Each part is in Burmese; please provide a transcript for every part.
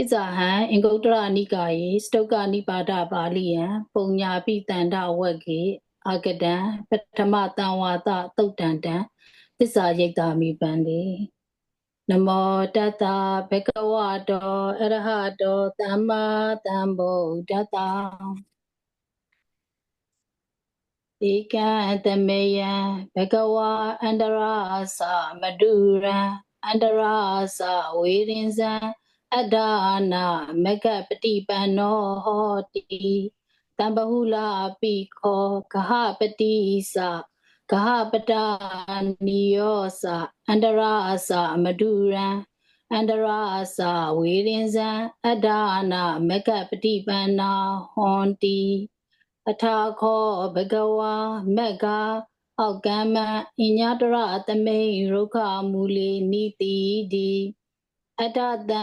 ဣဇာဟံအင်္ဂုတ္တရနိကာယေစတုက္ကနိပါဒပါဠိယံပုံညာပိတန္တဝက်ကေအာဂတံပထမတံဝါဒသုတ်တံတံသစ္စာရိတ်တာမိပန္တိနမောတတ္တဘဂဝတောအရဟတောသမ္မာသမ္ဗုဒ္ဓတ္တဧကံတမေယံဘဂဝါအန္တရာသမတုရံအန္တရာသဝေရင်ဇံ အတ္တာနာမကပတိပန္နောဟောတိတံဘဟုလာပိခောကဟပတိသကဟပတာနိယောသအန္တရာသမတုရံအန္တရာသဝေရင်ဇံအတ္တာနာမကပတိပန္နာဟောတိအထာခောဘဂဝါမက္ကာအောက်ကမ္မအညတရသမိန်ရုခမူလီနိတိဒီ အတ္တတံ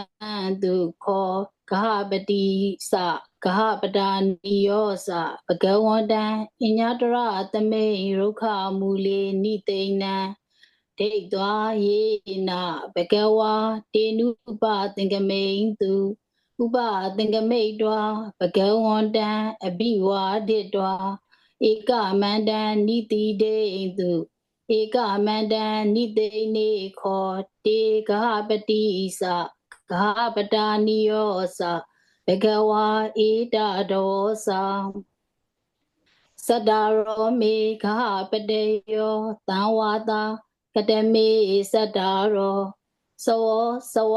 သူခောဂဟပတိစဂဟပတာနိယောစဘဂဝန္တံအညတရသမိန်ရုခမူလီနိတိနံဒိဋ္ဌာယေနဘဂဝါတေနုပသင်္ကမိန်သူဥပသင်္ကမိတ်တွာဘဂဝန္တံအဘိဝါဒိတွာဧကမန္တံနိတိတေ တုဧကမန္တံနိတိနေခောတေဂဟပတိသဂဟပတာနိယောသဘဂဝါဧတဒောသသတ္တရောမေဂဟပတေယောသံဝါတာကတမေသတ္တရောသဝသဝ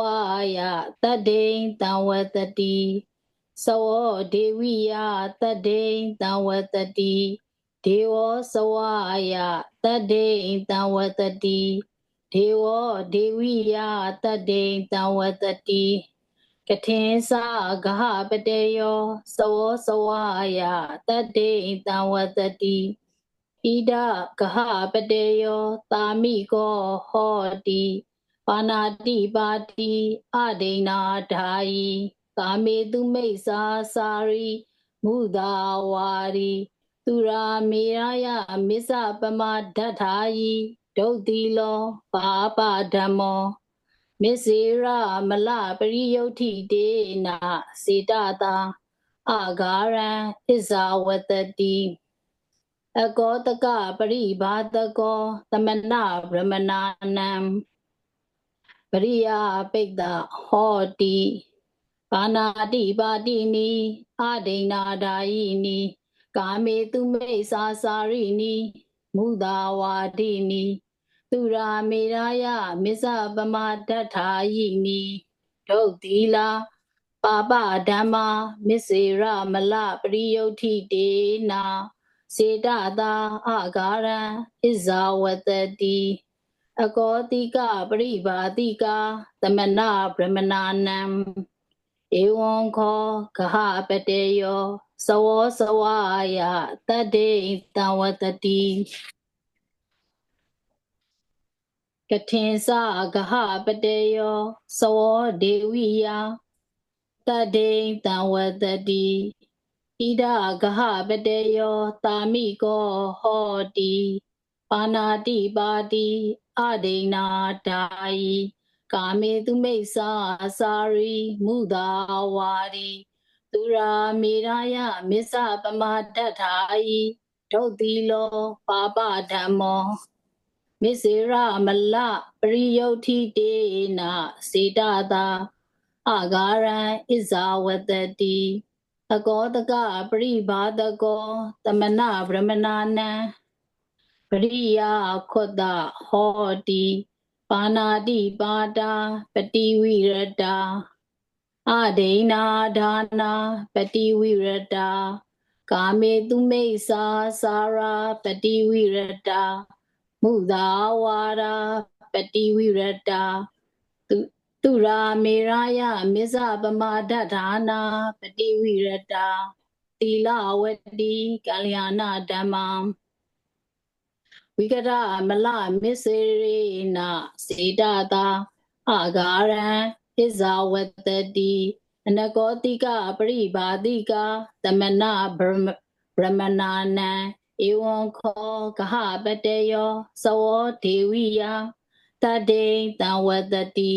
ယတတ္တိတံဝတတိသဝဒေဝိယတတ္တိတံဝတတိ ဒေဝသဝယတတ္တိတံဝတတိဒေဝဒေဝိယတတ္တိတံဝတတိကထင်္စာဂဟပတေယောသဝသဝယတတ္တိတံဝတတိဣဒဂဟပတေယောတာမိကောဟောတိပါဏာတိပါတိအဒိနာဓာယီကာမေတုမိတ်စာစာရီမုသာဝါရီ သူရာမေရယမစ္ဆပမဒဋ္ဌာယီဒုတ်တိလောပါပဓမ္မောမစ္စေရမလပရိယုဋ္ဌိတေနာစေတတာအာဂါရံဣဇာဝတတိအကောတကပရိဘာတကောသမဏဗြဟ္မနာနံပရိယပိတ္တဟောတိပါဏာတိပါတိနိအာဒိနာဒာယိနိ ကာမေတုမိတ်စာစာရိနိမုသာဝါဒိနိသူရာမေရာယမစ္ဆပမတ္ထာယိနိဒုတ်တိလာပါပဓမ္မာမစ္စေရမလပရိယုဋ္ဌိတေနာစေတသာအာဂါရံဣဇာဝတတိအကောတိကပရိဘာတိကသမဏဗြဟ္မနာနံ ဧဝံခောဂဟပတေယောသဝောသဝယတတ္တိတံဝတတိကထင်္စဂဟပတေယောသဝောဒေဝိယတတ္တိတံဝတတိဣဒဂဟပတေယောတာမိကောဟောတိပါဏာတိပါတိအဒိနာဒာယီ ကာမေတုမိတ်စာစာရီမုသာဝါရီသူရာမေရာယမစ္ဆပမတ္ထာယီဒုတ်တိလောပါပဓမ္မောမစ္စေရမလပရိယုဋ္ဌိတေနာစေတသာအာဂါရံဣဇာဝတတိအကောတကပရိဘာတကောသမဏဗြဟ္မနာနံပရိယခောတဟောတိ ပါဏာတိပါတာပတိဝိရတာအဒိနာဒါနာပတိဝိရတာကာမေတုမိတ်စာစာရာပတိဝိရတာမုသာဝါရာပတိဝိရတာသူရာမေရာယမစ္ဆပမဒဋ္ဌာနာပတိဝိရတာသီလဝတိကလျာဏဓမ္မ ဝိကရမလမစ္စေရိနာစေတတာအာဂါရံဣဇာဝတတိအနကောတိကပရိဘာတိကသမဏဗြဟ္မနာနံဧဝံခောကဟပတေယောသဝောဒေဝိယတတေတံဝတတိ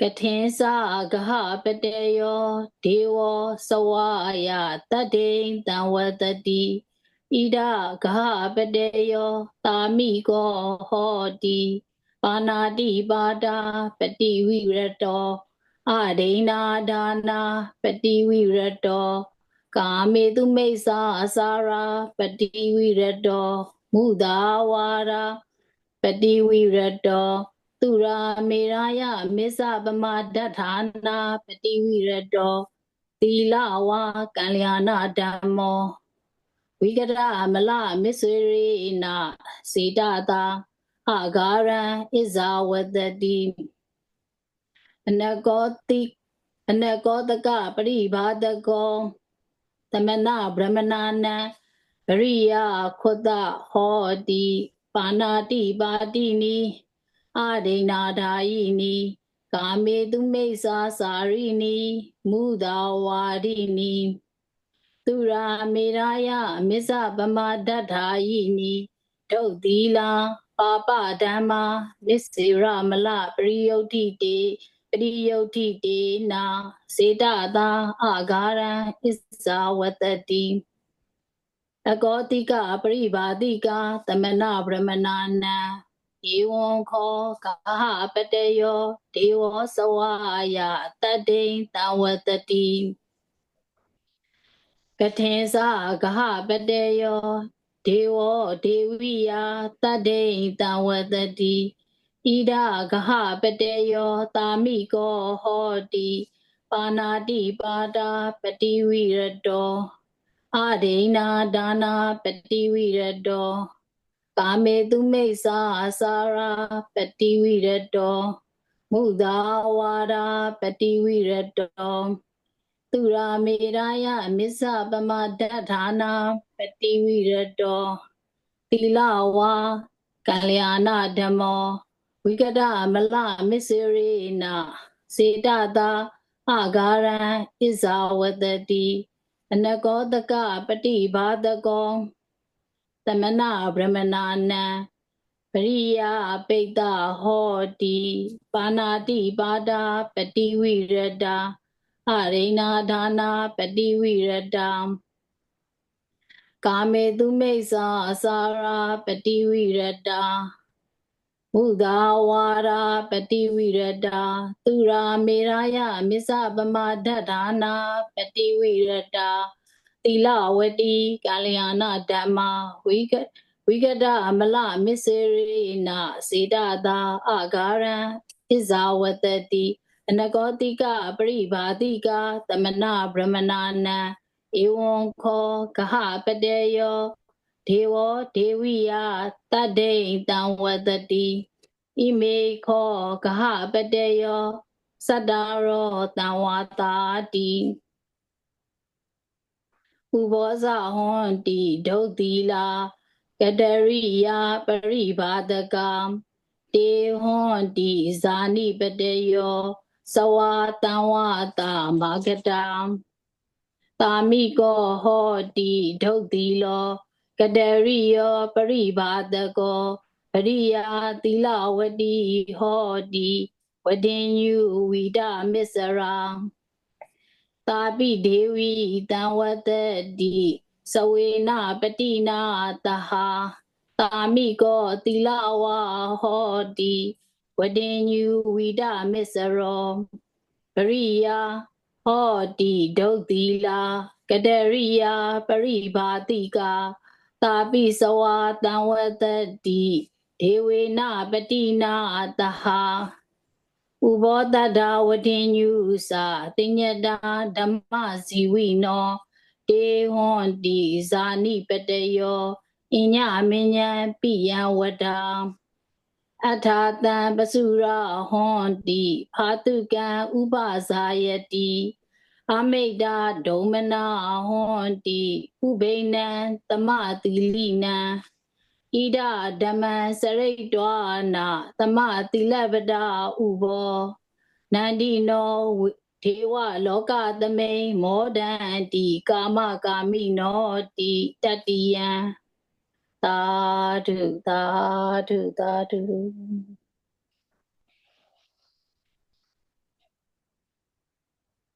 ကထင်စာဂဟပတေယောဒေဝစဝါယတတ္တိံတံဝတတိ ဣဒဂဟပတေယောတာမိကောဟောတိပါဏာတိပါတာပတိဝိရတောအဒိနာဒါနာပတိဝိရတောကာမေတုမိစ္ဆာအစာရာပတိဝိရတောမုသာဝါရာပတိဝိရတောသူရာမေရာယမစ္ဆပမဒဋ္ဌာနာပတိဝိရတောသီလဝါကလျာဏဓမ္မော ဝိကရမလမစ္စေရိနာစေတတာအဂါရံဣဇာဝတတိအနကောတိအနကောတကပရိဘာတကောသမဏဗြဟ္မနာနံပရိယခုတဟောတိပါဏာတိပါတိနိအာဒိနာဓာယိနိကာမေတုမိစ္ဆာစာရိနိမုဒဝါရိနိ သူရာမေရာယမစ္ဆပမဒဋ္ဌာယိနိဒုတ်သီလာပါပဓမ္မာနစ္စေရမလပရိယုတ်တိတေပရိယုတ်တိတေနာစေတသာအာဂါရံဣဇာဝတတိအကောတိကပရိဘာတိကသမဏဗြဟ္မနာနံဧဝံခောကာဟပတယောဒေဝစဝါယတတ္တိံတဝတတိ ကထေသာဂဟပတယောဒေဝဒေဝိယတတ္တိံတဝတတိဣဒဂဟပတယောတာမိကောဟောတိပါဏာတိပါတာပတိဝိရတောအဒိနာဒါနာပတိဝိရတောကာမေတုမိစ္ဆာအစာရာပတိဝိရတောမုသာဝါဒပတိဝိရတော သူရာမေရာယမစ္ဆပမဒဋ္ဌာနာပတိဝိရတောသီလဝါကလျာဏဓမ္မောဝိကဒမလမစ္စေရိနာစေတသာအဂါရံဣဇာဝတတိအနကောတကပฏิဘာတကောသမဏဗြဟ္မနာနံပရိယပိတ္တဟောတိပါဏာတိပါဒာပတိဝိရတာ အရိဏာဒါနာပတိဝိရတာကာမေတုမိစ္ဆာအစာရာပတိဝိရတာဘုဒ္ဓဝါရာပတိဝိရတာသူရာမေရာယမစ္ဆပမဒဋ္ဌာနာပတိဝိရတာသီလဝတိကာလျာဏဓမ္မာဝိကဝိကတအမလမစ္စေရိနာစေတသာအာဂါရံဣဇာဝတတိ အနကောတိကပရိဘာတိကသမဏဗြဟ္မနာနံဧဝံခောကဟပတေယောဒေဝဒေဝိယတတ္တိတံဝတတိဣမေခောကဟပတေယောသတ္တရောတံဝါတာတိဥဘောဇဟွန်တိဒုတ်တိလာကတရိယာပရိဘာတကံတေဟွန်တိဇာနိပတယော စဝါတံဝတာမာဂတံတာမိကောဟောတိဒုတ်တိလောကတရိယောပရိဘာတကောပရိယာသီလဝတိဟောတိဝတင်ယုဝိဒမစ္စရာသာပိဒေဝီတံဝတတိစဝေနပတိနာတဟာတာမိကောသီလဝါဟောတိ ဝတင်ညူဝိဒမစ္စရောပရိယာဟောတိဒုတ်သီလာကတရိယာပရိဘာတိကာတာပိစဝါတံဝတတိဒေဝေနပတိနာတဟာဥဘောတတဝတိညုစာတိညတာဓမ္မဇီဝိနောတေဟွန်တိဇာနိပတယောအညမဉ္ဇပိယဝတံ အထာတံပစုရဟွန်တိဖာတုကံဥပဇာယတိအမိတ်တာဒုံမနာဟွန်တိဥဘိနံတမတိလိနံဣဒဓမ္မံစရိတ်တောနာသမတိလပဒဥဘောနန္ဒီနောဒေဝလောကသမိန်မောဒန္တိကာမကာမိနောတိတတိယံ သာဓုသာဓုသာဓု